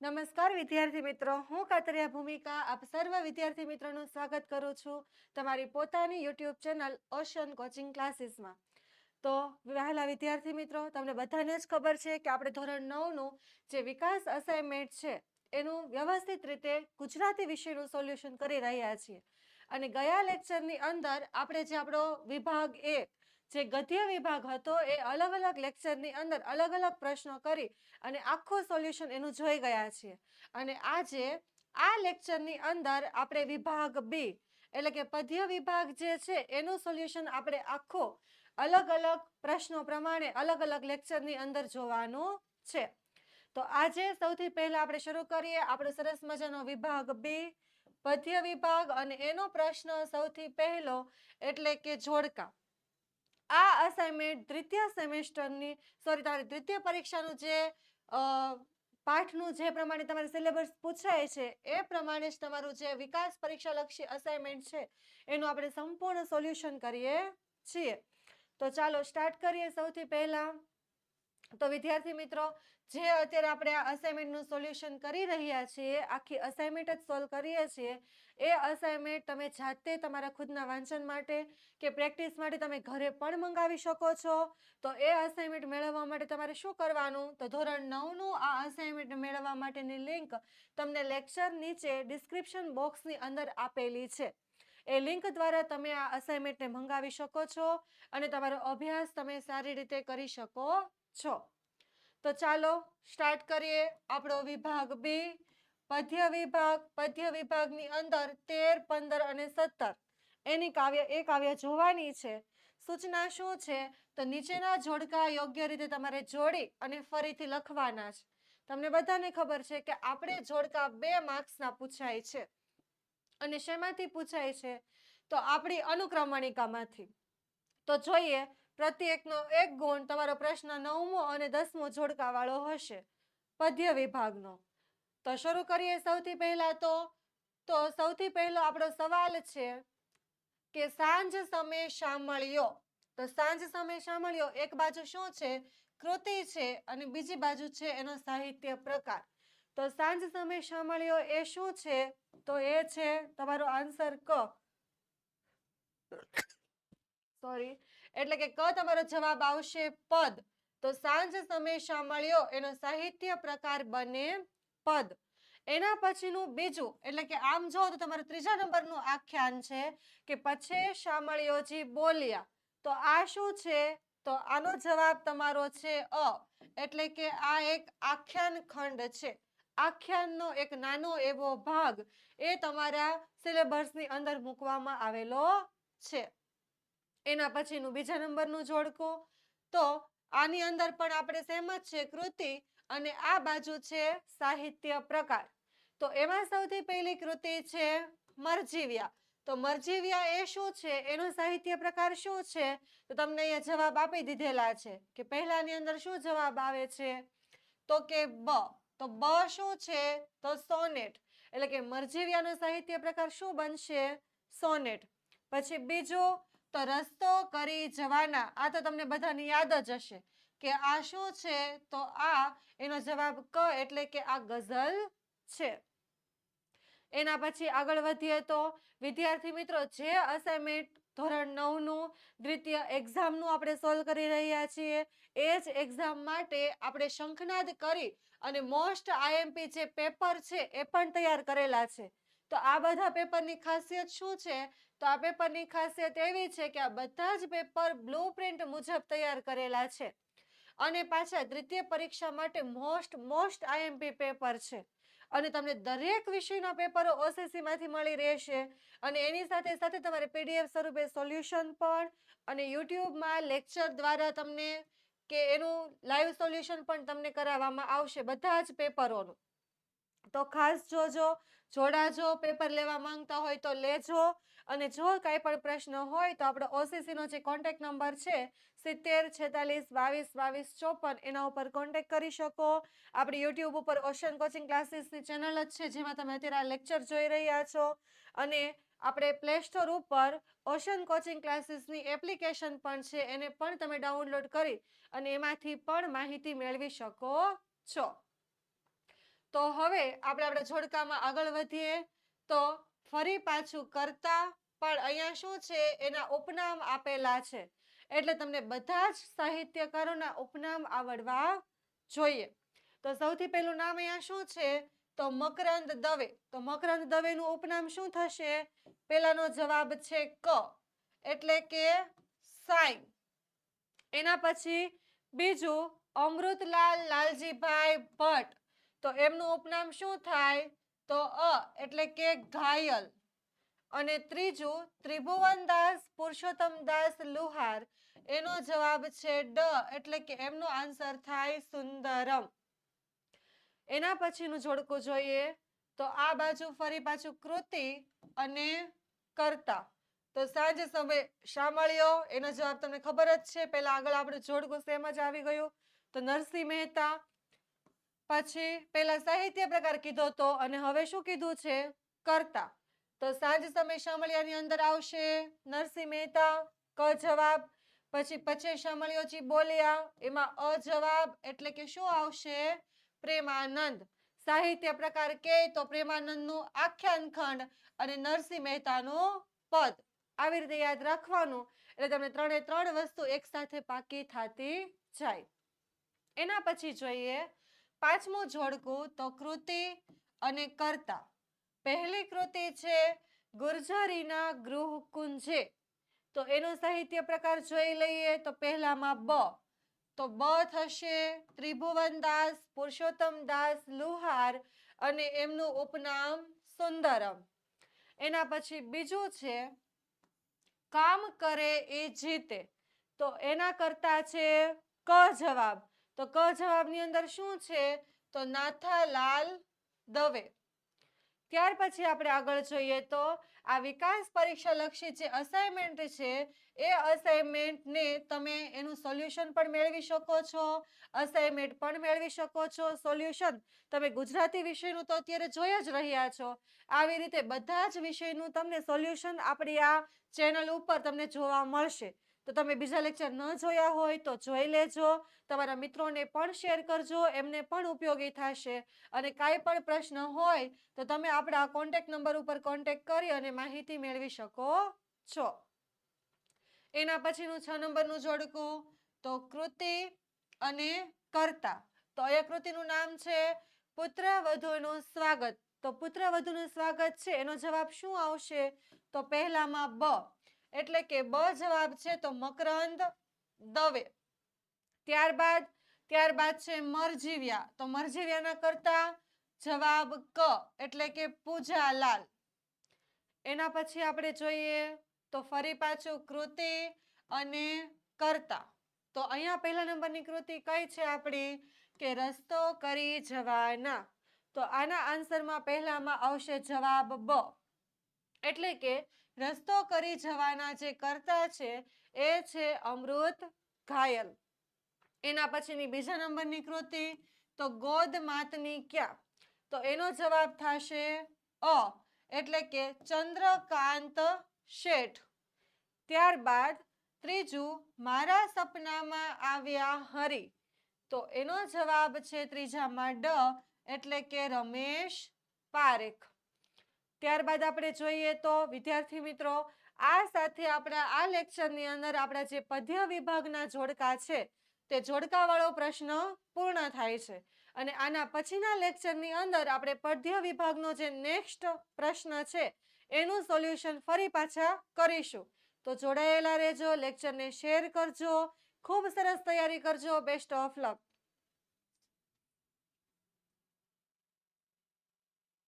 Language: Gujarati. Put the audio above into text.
નમસ્કાર, વિદ્યાર્થી મિત્રો. હું કાતરિયા ભૂમિકા. આપ સર્વ વિદ્યાર્થી મિત્રોનું સ્વાગત કરું છું તમારી પોતાની યુટ્યુબ ચેનલ ઓશન કોચિંગ ક્લાસીસમાં. તો વહેલા વિદ્યાર્થી મિત્રો, તમને બધાને જ ખબર છે કે આપણે ધોરણ નવનું જે વિકાસ અસાઇનમેન્ટ છે, એનું વ્યવસ્થિત રીતે ગુજરાતી વિષયનું સોલ્યુશન કરી રહ્યા છીએ. અને ગયા લેક્ચરની અંદર આપણે જે આપણો વિભાગ એ જે ગદ્ય વિભાગ હતો, એ અલગ અલગ લેક્ચરની અંદર અલગ અલગ પ્રશ્નો કરી અને આખું સોલ્યુશન એનું જોઈ ગયા છીએ. અને આજે આ લેક્ચરની અંદર આપણે વિભાગ બી એટલે કે પદ્ય વિભાગ જે છે, એનું સોલ્યુશન આપણે આખો અલગ અલગ પ્રશ્નો પ્રમાણે અલગ અલગ લેક્ચરની અંદર જોવાનું છે. તો આજે સૌથી પહેલા આપણે શરૂ કરીએ આપણો સરસ મજાનો વિભાગ બી પદ્ય વિભાગ અને એનો પ્રશ્ન સૌથી પહેલો એટલે કે જોડકા. આ અસાઇનમેન્ટ દ્વિતીય સેમેસ્ટરની સોરી તમારી દ્વિતીય પરીક્ષાનું જે પાઠનું જે પ્રમાણે તમારે સિલેબસ પૂછાય છે, એ પ્રમાણે જ તમારું જે વિકાસ પરીક્ષાલક્ષી અસાઇનમેન્ટ છે, એનું આપણે સંપૂર્ણ સોલ્યુશન કરીએ છીએ. તો ચાલો સ્ટાર્ટ કરીએ સૌથી પહેલા. તો વિદ્યાર્થી મિત્રો, જે અત્યારે આપણે આ અસાઇનમેન્ટનું સોલ્યુશન કરી રહ્યા છીએ, આખી અસાઇનમેન્ટ જ સોલ્વ કરીએ છીએ એ અસાઇનમેન્ટ તમે જાતે તમારા ખુદના વાંચન માટે કે પ્રેક્ટિસ માટે તમે ઘરે પણ મંગાવી શકો છો. તો એ અસાઇનમેન્ટ મેળવવા માટે તમારે શું કરવાનું? તો ધોરણ નવનું આ અસાઇનમેન્ટ મેળવવા માટેની લિંક તમને લેક્ચર નીચે ડિસ્ક્રિપ્શન બોક્સની અંદર આપેલી છે. એ લિંક દ્વારા તમે આ અસાઇનમેન્ટને મંગાવી શકો છો અને તમારો અભ્યાસ તમે સારી રીતે કરી શકો છો. તો ચાલો સ્ટાર્ટ કરીએ આપણો વિભાગ બી. પદ્ય વિભાગ પદ્ય વિભાગની અંદર તેર, પંદર અને સત્તર. એની કાવ્ય, એ કાવ્ય જોવાની છે. સૂચના શું છે? તો નીચેના જોડકા યોગ્ય રીતે તમારે જોડી અને ફરીથી લખવાના છે તમને બધાને ખબર છે કે આપણે જોડકા બે માર્ક્સના પૂછાય છે. અને શેમાંથી પૂછાય છે? તો આપણી અનુક્રમણિકામાંથી. તો જોઈએ, પ્રત્યેકનો એક ગુણ તમારો પ્રશ્ન નવમો અને દસમો જોડકાવાળો હશે. પદ્ય વિભાગનો તો શરૂ કરીએ સૌથી પહેલા તો તો સૌથી પહેલો આપણો સવાલ છે કે સાંજ સમય શામળિયો તો સાંજ સમય શામળિયો એક બાજુ શું છે? કૃતિ છે અને બીજી બાજુ છે એનો સાહિત્ય પ્રકાર. તો સાંજ સમય શામળિયો એ શું છે? તો એ છે, તમારો આન્સર ક. સોરી એટલે કે ક તમારો જવાબ આવશે પદ. તો સાંજ સમય શામળિયો એનો સાહિત્ય પ્રકાર બને પદ. એના પછીનું બીજું, એટલે કે આમ જો તો તમારું ત્રીજા નંબરનું આખ્યાન છે કે પછી શામળિયોજી બોલ્યા. તો આ શું છે? તો આનો જવાબ તમારો છે અ, એટલે કે આ એક આખ્યાન ખંડ છે. આખ્યાનનો એક નાનો એવો ભાગ એ તમારા સિલેબસની અંદર મૂકવામાં આવેલો છે. એના પછીનું બીજા નંબરનું જોડકું. તો આની અંદર પણ આપણે સેમ જ છે, કૃતિ અને આ બાજુ છે સાહિત્ય પ્રકાર. તો એમાં સૌથી પહેલી કૃતિ છે મરજીવ્યા. તો મરજીવ્યા એ શું છે? એનો સાહિત્ય પ્રકાર શું છે? તો તમને અહીંયા જવાબ આપી દીધેલા છે કે પહેલાની અંદર શું જવાબ આવે છે? તો કે બ. તો બ શું છે? તો સોનેટ. એટલે કે મરજીવ્યાનો સાહિત્ય પ્રકાર શું બનશે? સોનેટ. પછી બીજો, તો રસ્તો કરી જવાના. આ તો તમને બધાને યાદ જ હશે. કે આ શું છે? તો આ એનો જવાબ ક એટલે કે આ ગઝલ છે. એના પછી આગળ વધીએ તો વિદ્યાર્થી મિત્રો, જે અસાઇનમેન્ટ ધોરણ નવનું દ્વિતીય એક્ઝામનું આપણે સોલ્વ કરી રહ્યા છીએ, એ જ એક્ઝામ માટે આપણે શંખનાદ કરી અને મોસ્ટ આઈએમપી જે પેપર છે એ પણ તૈયાર કરેલા છે. તો આ બધા પેપરની ખાસિયત શું છે? તો આ પેપરની ખાસિયત એવી છે કે આ બધા જ પેપર બ્લુ પ્રિન્ટ મુજબ તૈયાર કરેલા છે. અને પાછા દ્વિતીય પરીક્ષા માટે મોસ્ટ મોસ્ટ આઈએમપી પેપર છે. અને તમને દરેક વિષયના પેપરો ઓસીસીમાંથી માંથી મળી રહેશે. અને એની સાથે સાથે તમારે પીડીએફ સ્વરૂપે સોલ્યુશન પણ અને યુટ્યુબમાં લેક્ચર દ્વારા તમને કે એનું લાઈવ સોલ્યુશન પણ તમને કરાવવામાં આવશે બધા જ પેપરોનું તો ખાસ જોજો જોડાજો પેપર લેવા માંગતા હોય તો લેજો. અને જો કાંઈ પણ પ્રશ્ન હોય તો આપણો ઓસીસીનો જે કોન્ટેક નંબર છે, સિત્તેર, છેતાલીસ, બાવીસ બાવીસ, ચોપન, એના ઉપર કોન્ટેક કરી શકો. આપણી યુટ્યુબ ઉપર ઓશન કોચિંગ ક્લાસીસની ચેનલ જ છે, જેમાં તમે અત્યારે લેક્ચર જોઈ રહ્યા છો. અને આપણે પ્લે સ્ટોર ઉપર ઓશન કોચિંગ ક્લાસીસની એપ્લિકેશન પણ છે, એને પણ તમે ડાઉનલોડ કરી અને એમાંથી પણ માહિતી મેળવી શકો છો. તો હવે આપણે આપણે જોડકામાં આગળ વધીએ. તો ફરી પાછું કરતા પણ અહીંયા શું છે? એના ઉપનામ આપેલા છે. એટલે તમને બધા જ સાહિત્યકારોના ઉપનામ આવડવા જોઈએ. તો સૌથી પહેલું નામ અહીંયા શું છે? તો મકરંદ દવે. તો મકરંદ દવેનું ઉપનામ શું થશે? પહેલાનો જવાબ છે ક. એટલે કે સાઈ એના પછી બીજું અમૃતલાલ લાલજીભાઈ ભટ્ટ. તો એમનું ઉપનામ શું થાય? તો અ એટલે કે ઘાયલ. અને ત્રીજું ત્રિભુવનદાસ પુરુષોત્તમદાસ લુહાર. એનો જવાબ છે ડ, એટલે કે એમનો આન્સર થાય સુંદરમ. એના પછીનું જોડકું જોઈએ. તો આ બાજુ ફરી પાછું કૃતિ અને કર્તા. તો સાંજે સમય શામળિયો એનો જવાબ તમને ખબર જ છે. પહેલા આગળ આપણે જોડકું સેમ જ આવી ગયું. તો નરસિંહ મહેતા પછી પહેલા સાહિત્ય પ્રકાર કીધો તો અને હવે શું કીધું છે? કર્તા. તો સાંજ સમય શામળિયાની અંદર આવશે નરસિંહ મહેતા, ક જવાબ. પછી પછી શામળિયોજી બોલ્યા, એમાં અ જવાબ એટલે કે શું આવશે? પ્રેમાનંદ. સાહિત્ય પ્રકાર કે તો પ્રેમાનંદનું આખ્યાન ખંડ અને નરસિંહ મહેતાનું પદ. આવી રીતે યાદ રાખવાનું. એટલે તમને ત્રણે ત્રણ વસ્તુ એકસાથે પાકી થતી જાય. એના પછી જોઈએ પાંચમું જોડકો તો કૃતિ અને કર્તા. પહેલી કૃતિ છે ગુર્જરીના ગૃહ કુંજે તો એનો સાહિત્ય પ્રકાર જોઈ લઈએ તો પહેલામાં બ. તો બ થશે ત્રિભુવનદાસ, પુરુષોત્તમદાસ, લુહાર અને એમનું ઉપનામ સુંદરમ. એના પછી બીજું છે કામ કરે એ જીતે. તો એના કરતા છે ક જવાબ. તો ક જવાબની અંદર શું છે? તો નાથાલાલ દવે. ત્યાર પછી આપણે આગળ જોઈએ તો આ વિકાસ પરીક્ષા લક્ષી જે અસાઇનમેન્ટ છે, એ અસાઇનમેન્ટને તમે એનું સોલ્યુશન પણ મેળવી શકો છો. અસાઇનમેન્ટ પણ મેળવી શકો છો. સોલ્યુશન તમે ગુજરાતી વિષયનું તો અત્યારે જોઈ જ રહ્યા છો. આવી રીતે બધા જ વિષયનું તમને સોલ્યુશન આપણી આ ચેનલ ઉપર તમને જોવા મળશે. તો તમે બીજા લેક્ચર ન જોયા હોય તો જોઈ લેજો. તમારા મિત્રોને પણ શેર કરજો, એમને પણ ઉપયોગી થશે. અને કાંઈ પણ પ્રશ્ન હોય તો તમે આપણા કોન્ટેક્ટ નંબર ઉપર કોન્ટેક કરી અને માહિતી મેળવી શકો છો. એના પછીનું છ નંબરનું જોડકું, તો કૃતિ અને કર્તા. તો અહીંયા કૃતિનું નામ છે પુત્ર વધુનું સ્વાગત. તો પુત્ર વધુનું સ્વાગત છે, એનો જવાબ શું આવશે? તો પહેલામાં બ. એટલે કે બ જવાબ છે તો મકરંદ દવે. ત્યારબાદ ત્યારબાદ છે મરજીવ્યા. તો મરજીવ્યાના કરતા જવાબ ક, એટલે કે પૂજાલાલ. એના પછી આપણે જોઈએ તો ફરી પાછું કૃતિ અને કર્તા. તો અહીંયા પહેલા નંબરની કૃતિ કઈ છે આપણી? કે રસ્તો કરી જવાના. તો આના આન્સરમાં પહેલામાં આવશે જવાબ બ. એટલે કે રસ્તો કરી જવાના જે કર્તા છે, એ છે અમૃત ઘાયલ. એના પછીની બીજા નંબરની કૃતિ, તો ગોદ માતની ક્યાં? તો એનો જવાબ થશે અ, એટલે કે ચંદ્રકાંત શેઠ. ત્યારબાદ ત્રીજું, મારા સપનામાં આવ્યા હરી. તો એનો જવાબ છે ત્રીજામાં ડ, એટલે કે રમેશ પારેખ. ત્યારબાદ આપણે જોઈએ તો, વિદ્યાર્થી મિત્રો, આ સાથે આપણા, આ લેક્ચરની અંદર આપણા જે પદ્ય વિભાગના જોડકા છે, તે જોડકાવાળો પ્રશ્ન પૂર્ણ થાય છે. અને આના પછીના લેક્ચરની અંદર આપણે પદ્ય વિભાગનો જે નેક્સ્ટ પ્રશ્ન છે, એનું સોલ્યુશન ફરી પાછા કરીશું. તો જોડાયેલા રહેજો, લેક્ચરને શેર કરજો, ખૂબ સરસ તૈયારી કરજો બેસ્ટ ઓફ લક